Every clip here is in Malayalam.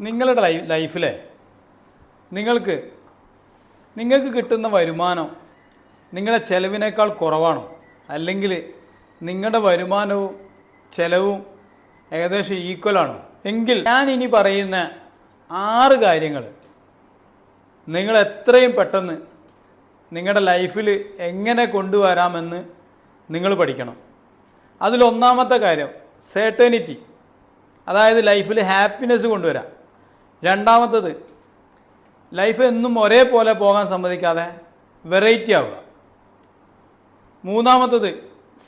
നിങ്ങളുടെ ലൈ ലൈഫിലെ നിങ്ങൾക്ക് നിങ്ങൾക്ക് കിട്ടുന്ന വരുമാനം നിങ്ങളുടെ ചെലവിനേക്കാൾ കുറവാണോ? അല്ലെങ്കിൽ നിങ്ങളുടെ വരുമാനവും ചെലവും ഏകദേശം ഈക്വലാണോ എങ്കിൽ ഞാൻ ഇനി പറയുന്ന ആറ് കാര്യങ്ങൾ നിങ്ങൾ എത്രയും പെട്ടെന്ന് നിങ്ങളുടെ ലൈഫിൽ എങ്ങനെ കൊണ്ടുവരാമെന്ന് നിങ്ങൾ പഠിക്കണം. അതിലൊന്നാമത്തെ കാര്യം സേട്ടേണിറ്റി അതായത് ലൈഫിൽ ഹാപ്പിനെസ് കൊണ്ടുവരാം. രണ്ടാമത്തത് ലൈഫ് എന്നും ഒരേപോലെ പോകാൻ സമ്മതിക്കാതെ വെറൈറ്റി ആവുക. മൂന്നാമത്തത്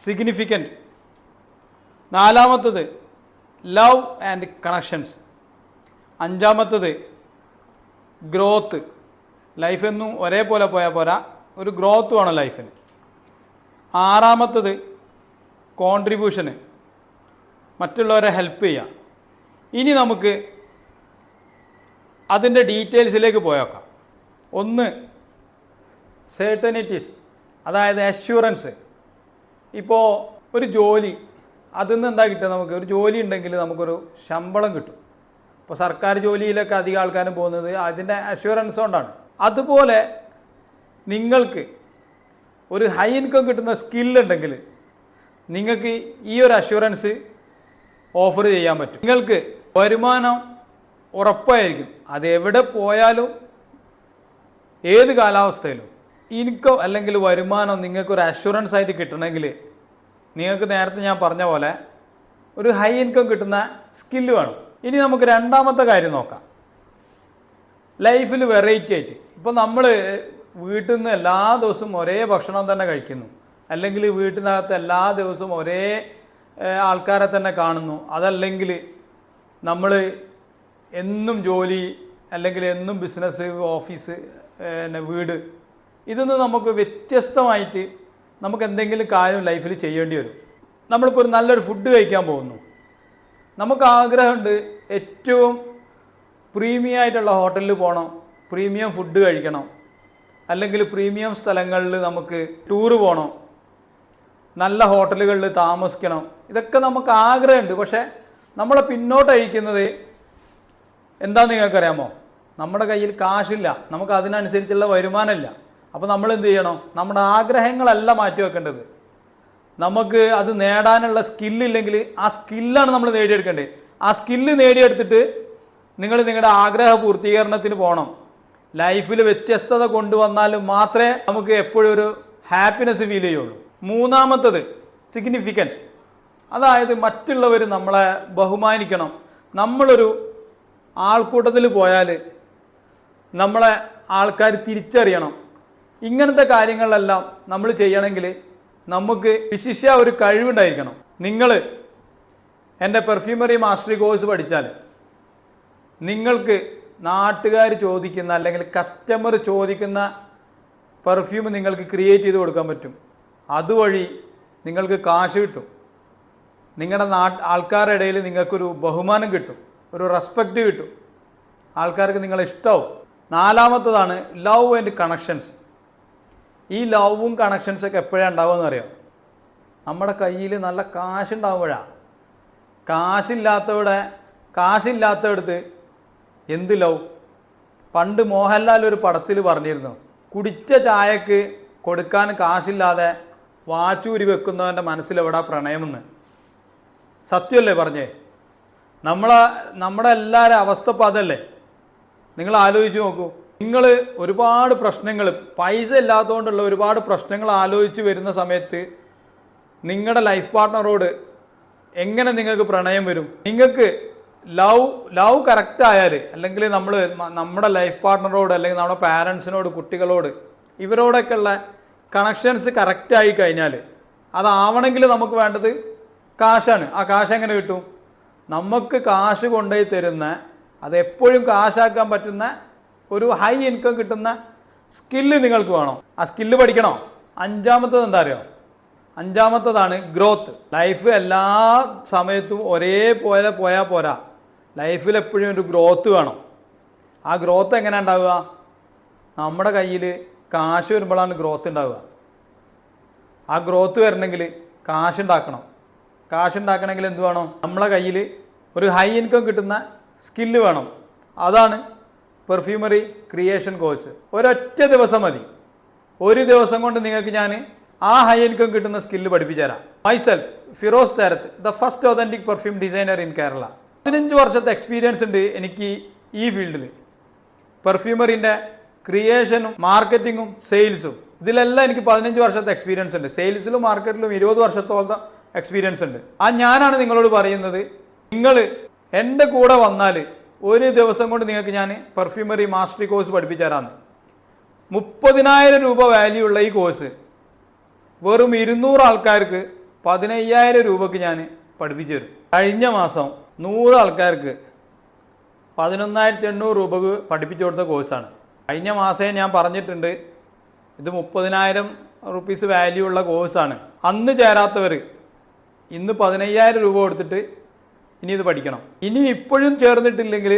സിഗ്നിഫിക്കന്റ് നാലാമത്തത് ലവ് ആൻഡ് കണക്ഷൻസ് അഞ്ചാമത്തത് ഗ്രോത്ത് ലൈഫ് എന്നും ഒരേപോലെ പോയാൽ പോരാ ഒരു ഗ്രോത്ത് വേണം ലൈഫിന് ആറാമത്തത് കോൺട്രിബ്യൂഷന് മറ്റുള്ളവരെ ഹെൽപ്പ് ചെയ്യുക. ഇനി നമുക്ക് അതിന്റെ ഡീറ്റെയിൽസിലേക്ക് പോയേക്കാം. ഒന്ന് സേർട്ടനിറ്റീസ് അതായത് അഷ്യൂറൻസ് ഇപ്പോൾ ഒരു ജോലി അതിൽ നിന്ന് എന്താ കിട്ടുക നമുക്ക്? ഒരു ജോലി ഉണ്ടെങ്കിൽ നമുക്കൊരു ശമ്പളം കിട്ടും. ഇപ്പോൾ സർക്കാർ ജോലിയിലൊക്കെ അധികം ആൾക്കാരും പോകുന്നത് അതിന്റെ അഷ്യൂറൻസ് കൊണ്ടാണ്. അതുപോലെ നിങ്ങൾക്ക് ഒരു ഹൈ ഇൻകം കിട്ടുന്ന സ്കില്ലുണ്ടെങ്കിൽ നിങ്ങൾക്ക് ഈ ഒരു അഷ്യൂറൻസ് ഓഫർ ചെയ്യാൻ പറ്റും. നിങ്ങൾക്ക് വരുമാനം ഉറപ്പായിരിക്കും. അതെവിടെ പോയാലും ഏത് കാലാവസ്ഥയിലും ഇൻകം അല്ലെങ്കിൽ വരുമാനം നിങ്ങൾക്ക് ഒരു അഷുറൻസ് ആയിട്ട് കിട്ടണമെങ്കിൽ നിങ്ങൾക്ക് നേരത്തെ ഞാൻ പറഞ്ഞ പോലെ ഒരു ഹൈ ഇൻകം കിട്ടുന്ന സ്കില്ല് വേണം. ഇനി നമുക്ക് രണ്ടാമത്തെ കാര്യം നോക്കാം. ലൈഫിൽ വെറൈറ്റി ആയിട്ട്. ഇപ്പോൾ നമ്മൾ വീട്ടിൽ നിന്ന് എല്ലാ ദിവസവും ഒരേ ഭക്ഷണം തന്നെ കഴിക്കുന്നു. അല്ലെങ്കിൽ വീട്ടിനകത്ത് എല്ലാ ദിവസവും ഒരേ ആൾക്കാരെ തന്നെ കാണുന്നു. അതല്ലെങ്കിൽ നമ്മൾ എന്നും ജോലി അല്ലെങ്കിൽ എന്നും ബിസിനസ് ഓഫീസ് പിന്നെ വീട് ഇതൊന്ന് നമുക്ക് വ്യത്യസ്തമായിട്ട് നമുക്ക് എന്തെങ്കിലും കാര്യം ലൈഫിൽ ചെയ്യേണ്ടി വരും. നമ്മളിപ്പോൾ ഒരു നല്ലൊരു ഫുഡ് കഴിക്കാൻ പോകുന്നു. നമുക്ക് ആഗ്രഹമുണ്ട് ഏറ്റവും പ്രീമിയം ആയിട്ടുള്ള ഹോട്ടലിൽ പോകണം പ്രീമിയം ഫുഡ് കഴിക്കണം. അല്ലെങ്കിൽ പ്രീമിയം സ്ഥലങ്ങളിൽ നമുക്ക് ടൂറ് പോകണം നല്ല ഹോട്ടലുകളിൽ താമസിക്കണം. ഇതൊക്കെ നമുക്ക് ആഗ്രഹമുണ്ട്. പക്ഷേ നമ്മളെ പിന്നോട്ട് അയക്കുന്നത് എന്താണെന്ന് നിങ്ങൾക്കറിയാമോ? നമ്മുടെ കയ്യിൽ കാശില്ല. നമുക്ക് അതിനനുസരിച്ചുള്ള വരുമാനമില്ല. അപ്പോൾ നമ്മൾ എന്ത് ചെയ്യണം? നമ്മുടെ ആഗ്രഹങ്ങളല്ല മാറ്റി വെക്കേണ്ടത്. നമുക്ക് അത് നേടാനുള്ള സ്കില്ലില്ലെങ്കിൽ ആ സ്കില്ലാണ് നമ്മൾ നേടിയെടുക്കേണ്ടത്. ആ സ്കില്ല് നേടിയെടുത്തിട്ട് നിങ്ങൾ നിങ്ങളുടെ ആഗ്രഹ പൂർത്തീകരണത്തിന് പോകണം. ലൈഫിൽ വ്യത്യസ്തത കൊണ്ടുവന്നാൽ മാത്രമേ നമുക്ക് എപ്പോഴും ഒരു ഹാപ്പിനെസ് ഫീൽ ചെയ്യുള്ളൂ. മൂന്നാമത്തത് സിഗ്നിഫിക്കന്റ് അതായത് മറ്റുള്ളവർ നമ്മളെ ബഹുമാനിക്കണം. നമ്മളൊരു ആൾക്കൂട്ടത്തിൽ പോയാൽ നമ്മളെ ആൾക്കാർ തിരിച്ചറിയണം. ഇങ്ങനത്തെ കാര്യങ്ങളെല്ലാം നമ്മൾ ചെയ്യണമെങ്കിൽ നമുക്ക് വിശിഷ്യ ഒരു കഴിവുണ്ടായിരിക്കണം. നിങ്ങൾ എന്റെ പെർഫ്യൂമറി മാസ്റ്ററി കോഴ്സ് പഠിച്ചാൽ നിങ്ങൾക്ക് നാട്ടുകാർ ചോദിക്കുന്ന അല്ലെങ്കിൽ കസ്റ്റമർ ചോദിക്കുന്ന പെർഫ്യൂം നിങ്ങൾക്ക് ക്രിയേറ്റ് ചെയ്ത് കൊടുക്കാൻ പറ്റും. അതുവഴി നിങ്ങൾക്ക് കാശ് കിട്ടും. നിങ്ങളുടെ നാട്ട് ആൾക്കാരുടെ ഇടയിൽ നിങ്ങൾക്കൊരു ബഹുമാനം കിട്ടും. ഒരു റെസ്പെക്റ്റ് കിട്ടും. ആൾക്കാർക്ക് നിങ്ങളെ ഇഷ്ടവും. നാലാമത്തതാണ് ലവ് ആൻഡ് കണക്ഷൻസ് ഈ ലവും കണക്ഷൻസൊക്കെ എപ്പോഴാണ് ഉണ്ടാവുമെന്ന് അറിയാം നമ്മുടെ കയ്യിൽ നല്ല കാശുണ്ടാവുമ്പോഴാണ് കാശില്ലാത്തവിടെ കാശില്ലാത്തടത്ത് എന്ത് ലവ് പണ്ട് മോഹൻലാൽ ഒരു പടത്തിൽ പറഞ്ഞിരുന്നു കുടിച്ച ചായക്ക് കൊടുക്കാൻ കാശില്ലാതെ വാച്ചൂരി വെക്കുന്നവന്റെ മനസ്സിലെവിടാ പ്രണയമെന്ന്? സത്യമല്ലേ പറഞ്ഞേ? നമ്മളെ നമ്മുടെ എല്ലാവരും അവസ്ഥ ഇപ്പം അതല്ലേ? നിങ്ങൾ ആലോചിച്ച് നോക്കൂ. നിങ്ങൾ ഒരുപാട് പ്രശ്നങ്ങൾ പൈസ ഇല്ലാത്തതുകൊണ്ടുള്ള ഒരുപാട് പ്രശ്നങ്ങൾ ആലോചിച്ച് വരുന്ന സമയത്ത് നിങ്ങളുടെ ലൈഫ് പാർട്ട്ണറോട് എങ്ങനെ നിങ്ങൾക്ക് പ്രണയം വരും? നിങ്ങൾക്ക് ലവ് ലവ് കറക്റ്റ് ആയാൽ അല്ലെങ്കിൽ നമ്മൾ നമ്മുടെ ലൈഫ് പാർട്ട്ണറോട് അല്ലെങ്കിൽ നമ്മുടെ പാരൻസിനോട് കുട്ടികളോട് ഇവരോടൊക്കെ ഉള്ള കണക്ഷൻസ് കറക്റ്റ് ആയി കഴിഞ്ഞാൽ അതാവണമെങ്കിൽ നമുക്ക് വേണ്ടത് കാശാണ്. ആ കാശ് എങ്ങനെ കിട്ടും? നമുക്ക് കാശ് കൊണ്ടുപോയി തരുന്ന അതെപ്പോഴും കാശാക്കാൻ പറ്റുന്ന ഒരു ഹൈ ഇൻകം കിട്ടുന്ന സ്കില്ല് നിങ്ങൾക്ക് വേണോ. ആ സ്കില്ല് പഠിക്കണോ? അഞ്ചാമത്തത് എന്താ അറിയോ? അഞ്ചാമത്തതാണ് ഗ്രോത്ത് ലൈഫ് എല്ലാ സമയത്തും ഒരേപോലെ പോയാൽ പോരാ. ലൈഫിൽ എപ്പോഴും ഒരു ഗ്രോത്ത് വേണം. ആ ഗ്രോത്ത് എങ്ങനെ ഉണ്ടാവുക? നമ്മുടെ കയ്യിൽ കാശ് വരുമ്പോഴാണ് ഗ്രോത്ത് ഉണ്ടാവുക. ആ ഗ്രോത്ത് വരണമെങ്കിൽ കാശ് ഉണ്ടാക്കണം. കാശ് ഉണ്ടാക്കണമെങ്കിൽ എന്ത് വേണം? നമ്മളെ കയ്യിൽ ഒരു ഹൈ ഇൻകം കിട്ടുന്ന സ്കില്ല് വേണം. അതാണ് പെർഫ്യൂമറി ക്രിയേഷൻ കോഴ്സ് ഒരൊറ്റ ദിവസം മതി. ഒരു ദിവസം കൊണ്ട് നിങ്ങൾക്ക് ഞാൻ ആ ഹൈ ഇൻകം കിട്ടുന്ന സ്കില്ല് പഠിപ്പിച്ചു തരാം myself Firoz Tharath the first authentic perfume designer in Kerala പതിനഞ്ച് വർഷത്തെ എക്സ്പീരിയൻസ് ഉണ്ട് എനിക്ക് ഈ ഫീൽഡിൽ പെർഫ്യൂമറിന്റെ ക്രിയേഷനും മാർക്കറ്റിങ്ങും സെയിൽസും ഇതിലെല്ലാം എനിക്ക് പതിനഞ്ച് വർഷത്തെ എക്സ്പീരിയൻസ് ഉണ്ട്. സെയിൽസിലും മാർക്കറ്റിലും ഇരുപത് വർഷത്തോളം എക്സ്പീരിയൻസ് ഉണ്ട്. ആ ഞാനാണ് നിങ്ങളോട് പറയുന്നത് നിങ്ങൾ എന്റെ കൂടെ വന്നാൽ ഒരു ദിവസം കൊണ്ട് നിങ്ങൾക്ക് ഞാൻ പെർഫ്യൂമറി മാസ്റ്ററി കോഴ്സ് പഠിപ്പിച്ചു തരാമെന്ന് മുപ്പതിനായിരം രൂപ വാല്യൂ ഉള്ള ഈ കോഴ്സ് വെറും ഇരുന്നൂറ് ആൾക്കാർക്ക് പതിനയ്യായിരം രൂപക്ക് ഞാൻ പഠിപ്പിച്ചു തരും. കഴിഞ്ഞ മാസം നൂറ് ആൾക്കാർക്ക് പതിനൊന്നായിരത്തി എണ്ണൂറ് രൂപക്ക് പഠിപ്പിച്ചു കൊടുത്ത കോഴ്സാണ് കഴിഞ്ഞ മാസമേ ഞാൻ പറഞ്ഞിട്ടുണ്ട് ഇത് മുപ്പതിനായിരം റുപ്പീസ് വാല്യൂ ഉള്ള കോഴ്സാണ് അന്ന് ചേരാത്തവർ ഇന്ന് പതിനയ്യായിരം രൂപ കൊടുത്തിട്ട് ഇനി ഇത് പഠിക്കണം. ഇനി ഇപ്പോഴും ചേർന്നിട്ടില്ലെങ്കിൽ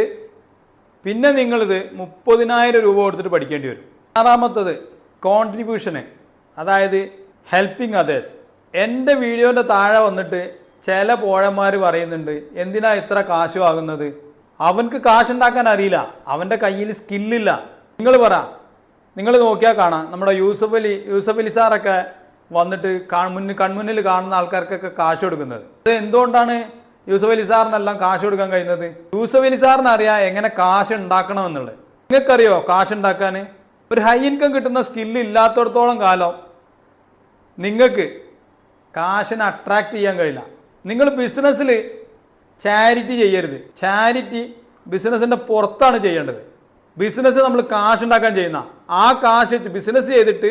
പിന്നെ നിങ്ങളിത് മുപ്പതിനായിരം രൂപ കൊടുത്തിട്ട് പഠിക്കേണ്ടി വരും. ആറാമത്തത് കോൺട്രിബ്യൂഷന് അതായത് ഹെൽപ്പിംഗ് അതേഴ്സ് എന്റെ വീഡിയോന്റെ താഴെ വന്നിട്ട് ചില പോഴന്മാർ പറയുന്നുണ്ട് എന്തിനാ ഇത്ര കാശ് വാങ്ങുന്നത്? അവൻക്ക് കാശുണ്ടാക്കാൻ അറിയില്ല. അവന്റെ കയ്യിൽ സ്കില്ലില്ല നിങ്ങൾ പറ. നിങ്ങൾ നോക്കിയാൽ കാണാം. നമ്മുടെ യൂസഫ് അലി യൂസഫ് അലി സാറൊക്കെ വന്നിട്ട് മുന്നിൽ കൺമുന്നിൽ കാണുന്ന ആൾക്കാർക്കൊക്കെ കാശ് കൊടുക്കുന്നത്. അത് എന്തുകൊണ്ടാണ് യൂസഫ് അലി സാറിനെല്ലാം കാശ് കൊടുക്കാൻ കഴിയുന്നത്? യൂസഫ് അലി സാറിന് അറിയാം എങ്ങനെ കാശ് ഉണ്ടാക്കണം എന്നുള്ളത്. നിങ്ങൾക്കറിയോ കാശ് ഉണ്ടാക്കാൻ? ഒരു ഹൈ ഇൻകം കിട്ടുന്ന സ്കില്ല് ഇല്ലാത്തടത്തോളം കാലം നിങ്ങൾക്ക് കാശിനെ അട്രാക്റ്റ് ചെയ്യാൻ കഴിയില്ല. നിങ്ങൾ ബിസിനസ്സിൽ ചാരിറ്റി ചെയ്യരുത്. ചാരിറ്റി ബിസിനസ്സിന്റെ പുറത്താണ് ചെയ്യേണ്ടത്. ബിസിനസ് നമ്മൾ കാശ് ഉണ്ടാക്കാൻ ചെയ്യുന്ന. ആ കാശ് ബിസിനസ് ചെയ്തിട്ട്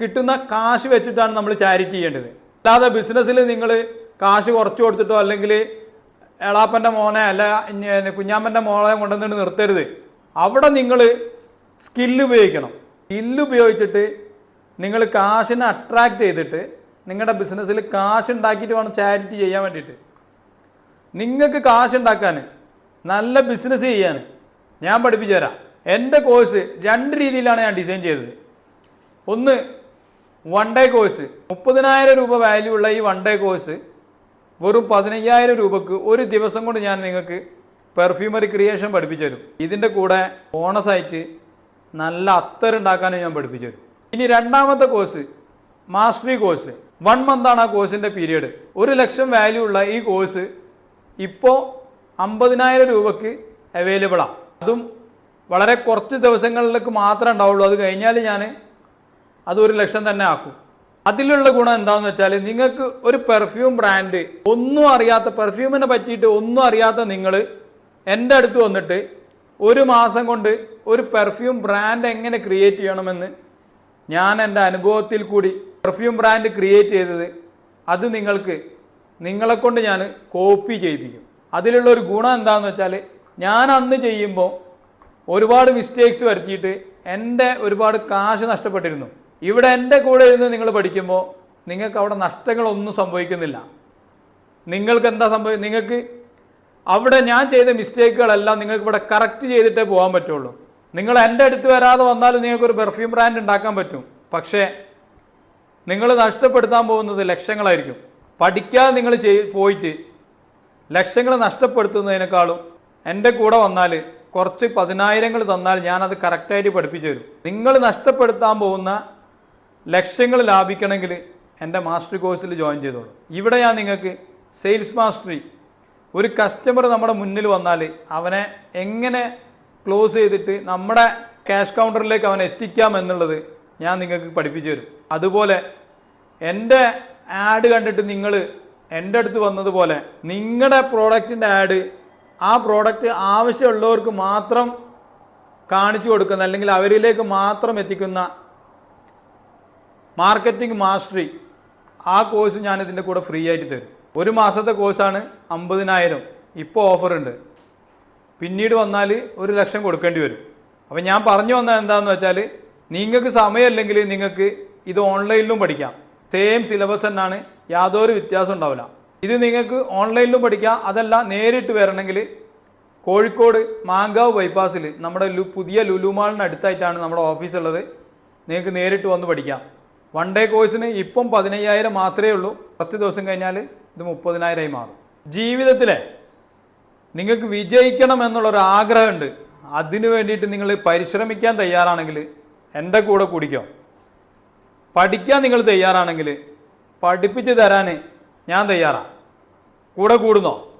കിട്ടുന്ന കാശ് വെച്ചിട്ടാണ് നമ്മൾ ചാരിറ്റി ചെയ്യേണ്ടത്. അല്ലാതെ ബിസിനസ്സിൽ നിങ്ങൾ കാശ് കുറച്ച് കൊടുത്തിട്ടോ അല്ലെങ്കിൽ എളാപ്പന്റെ മോനെ അല്ല കുഞ്ഞാമ്പന്റെ മോളെ കൊണ്ടുവന്നിട്ട് നിർത്തരുത്. അവിടെ നിങ്ങൾ സ്കില്ല് ഉപയോഗിക്കണം. സ്കില്ല് ഉപയോഗിച്ചിട്ട് നിങ്ങൾ കാശിനെ അട്രാക്റ്റ് ചെയ്തിട്ട് നിങ്ങളുടെ ബിസിനസ്സിൽ കാശ് ഉണ്ടാക്കിയിട്ട് വേണം ചാരിറ്റി ചെയ്യാൻ വേണ്ടിയിട്ട്. നിങ്ങൾക്ക് കാശ് ഉണ്ടാക്കാൻ നല്ല ബിസിനസ് ചെയ്യാൻ ഞാൻ പഠിപ്പിച്ചു തരാം. എന്റെ കോഴ്സ് രണ്ട് രീതിയിലാണ് ഞാൻ ഡിസൈൻ ചെയ്തത്. ഒന്ന് വൺ ഡേ കോഴ്സ് മുപ്പതിനായിരം രൂപ വാല്യൂ ഉള്ള ഈ വൺ ഡേ കോഴ്സ് വെറും പതിനയ്യായിരം രൂപക്ക് ഒരു ദിവസം കൊണ്ട് ഞാൻ നിങ്ങൾക്ക് പെർഫ്യൂമറി ക്രിയേഷൻ പഠിപ്പിച്ചു തരും. ഇതിന്റെ കൂടെ ബോണസായിട്ട് നല്ല അത്തർ ഉണ്ടാക്കാനും ഞാൻ പഠിപ്പിച്ചു തരും. ഇനി രണ്ടാമത്തെ കോഴ്സ് മാസ്റ്ററി കോഴ്സ് വൺ മന്താണ് ആ കോഴ്സിന്റെ പീരീഡ് ഒരു ലക്ഷം വാല്യൂ ഉള്ള ഈ കോഴ്സ് ഇപ്പോൾ അമ്പതിനായിരം രൂപക്ക് അവൈലബിളാണ് അതും വളരെ കുറച്ച് ദിവസങ്ങളിലേക്ക് മാത്രമേ ഉണ്ടാവുള്ളൂ. അത് കഴിഞ്ഞാൽ ഞാൻ അത് ഒരു ലക്ഷം തന്നെ ആക്കും. അതിലുള്ള ഗുണം എന്താണെന്ന് വെച്ചാൽ നിങ്ങൾക്ക് ഒരു പെർഫ്യൂം ബ്രാൻഡ് ഒന്നും അറിയാത്ത പെർഫ്യൂമിനെ പറ്റിയിട്ട് ഒന്നും അറിയാത്ത നിങ്ങൾ എന്റെ അടുത്ത് വന്നിട്ട് ഒരു മാസം കൊണ്ട് ഒരു പെർഫ്യൂം ബ്രാൻഡ് എങ്ങനെ ക്രിയേറ്റ് ചെയ്യണമെന്ന് ഞാൻ എന്റെ അനുഭവത്തിൽ കൂടി പെർഫ്യൂം ബ്രാൻഡ് ക്രിയേറ്റ് ചെയ്തത് അത് നിങ്ങൾക്ക് നിങ്ങളെ കൊണ്ട് ഞാൻ കോപ്പി ചെയ്യിപ്പിക്കും. അതിലുള്ള ഒരു ഗുണം എന്താണെന്ന് വെച്ചാൽ ഞാൻ അന്ന് ചെയ്യുമ്പോൾ ഒരുപാട് മിസ്റ്റേക്സ് വരുത്തിയിട്ട് എന്റെ ഒരുപാട് കാശ് നഷ്ടപ്പെട്ടിരുന്നു. ഇവിടെ എന്റെ കൂടെ ഇരുന്ന് നിങ്ങൾ പഠിക്കുമ്പോൾ നിങ്ങൾക്ക് അവിടെ നഷ്ടങ്ങളൊന്നും സംഭവിക്കുന്നില്ല. നിങ്ങൾക്ക് എന്താ സംഭവിക്കും നിങ്ങൾക്ക് അവിടെ ഞാൻ ചെയ്ത മിസ്റ്റേക്കുകളെല്ലാം നിങ്ങൾക്ക് ഇവിടെ കറക്റ്റ് ചെയ്തിട്ടേ പോകാൻ പറ്റുള്ളൂ. നിങ്ങൾ എന്റെ അടുത്ത് വരാതെ വന്നാലും നിങ്ങൾക്ക് ഒരു പെർഫ്യൂം ബ്രാൻഡ് ഉണ്ടാക്കാൻ പറ്റും. പക്ഷേ നിങ്ങൾ നഷ്ടപ്പെടുത്താൻ പോകുന്നത് ലക്ഷങ്ങളായിരിക്കും. പഠിക്കാതെ നിങ്ങൾ ചെയ് പോയിട്ട് ലക്ഷങ്ങൾ നഷ്ടപ്പെടുത്തുന്നതിനേക്കാളും എന്റെ കൂടെ വന്നാൽ കുറച്ച് പതിനായിരങ്ങൾ തന്നാൽ ഞാനത് കറക്റ്റായിട്ട് പഠിപ്പിച്ചു തരും. നിങ്ങൾ നഷ്ടപ്പെടുത്താൻ പോകുന്ന ലക്ഷ്യങ്ങൾ ലാഭിക്കണമെങ്കിൽ എന്റെ മാസ്റ്റർ കോഴ്സിൽ ജോയിൻ ചെയ്തോളൂ. ഇവിടെ ഞാൻ നിങ്ങൾക്ക് സെയിൽസ് മാസ്റ്ററി ഒരു കസ്റ്റമർ നമ്മുടെ മുന്നിൽ വന്നാൽ അവനെ എങ്ങനെ ക്ലോസ് ചെയ്തിട്ട് നമ്മുടെ ക്യാഷ് കൗണ്ടറിലേക്ക് അവനെ എത്തിക്കാം എന്നുള്ളത് ഞാൻ നിങ്ങൾക്ക് പഠിപ്പിച്ചു തരും. അതുപോലെ എന്റെ ആഡ് കണ്ടിട്ട് നിങ്ങൾ എന്റെ അടുത്ത് വന്നതുപോലെ നിങ്ങളുടെ പ്രോഡക്റ്റിന്റെ ആഡ് ആ പ്രോഡക്റ്റ് ആവശ്യമുള്ളവർക്ക് മാത്രം കാണിച്ചു കൊടുക്കുന്ന അല്ലെങ്കിൽ അവരിലേക്ക് മാത്രം എത്തിക്കുന്ന മാർക്കറ്റിംഗ് മാസ്റ്ററി. ആ കോഴ്സ് ഞാൻ ഇതിന്റെ കൂടെ ഫ്രീ ആയിട്ട് തരും. ഒരു മാസത്തെ കോഴ്സാണ് അമ്പതിനായിരം. ഇപ്പോൾ ഓഫറുണ്ട് പിന്നീട് വന്നാൽ ഒരു ലക്ഷം കൊടുക്കേണ്ടി വരും. അപ്പോൾ ഞാൻ പറഞ്ഞു വന്നത് എന്താണെന്ന് വെച്ചാൽ നിങ്ങൾക്ക് സമയമില്ലെങ്കിൽ നിങ്ങൾക്ക് ഇത് ഓൺലൈനിലും പഠിക്കാം. സെയിം സിലബസ് തന്നെയാണ് യാതൊരു വ്യത്യാസം ഉണ്ടാവില്ല. ഇത് നിങ്ങൾക്ക് ഓൺലൈനിലും പഠിക്കാം. അതല്ല നേരിട്ട് വരണമെങ്കിൽ കോഴിക്കോട് മാങ്കാവ് ബൈപ്പാസിൽ നമ്മുടെ പുതിയ ലുലുമാളിന് അടുത്തായിട്ടാണ് നമ്മുടെ ഓഫീസ് ഉള്ളത്. നിങ്ങൾക്ക് നേരിട്ട് വന്ന് പഠിക്കാം. വൺ ഡേ കോഴ്സിന് ഇപ്പം പതിനയ്യായിരം മാത്രമേ ഉള്ളൂ. പത്ത് ദിവസം കഴിഞ്ഞാൽ ഇത് മുപ്പതിനായിരമായി മാറും. ജീവിതത്തിലെ നിങ്ങൾക്ക് വിജയിക്കണം എന്നുള്ളൊരു ആഗ്രഹമുണ്ട്. അതിനു വേണ്ടിയിട്ട് നിങ്ങൾ പരിശ്രമിക്കാൻ തയ്യാറാണെങ്കിൽ എന്റെ കൂടെ കുടിക്കോ. പഠിക്കാൻ നിങ്ങൾ തയ്യാറാണെങ്കിൽ പഠിപ്പിച്ച് തരാൻ ഞാൻ തയ്യാറാണ് കൂടെ കൂടുന്നോ?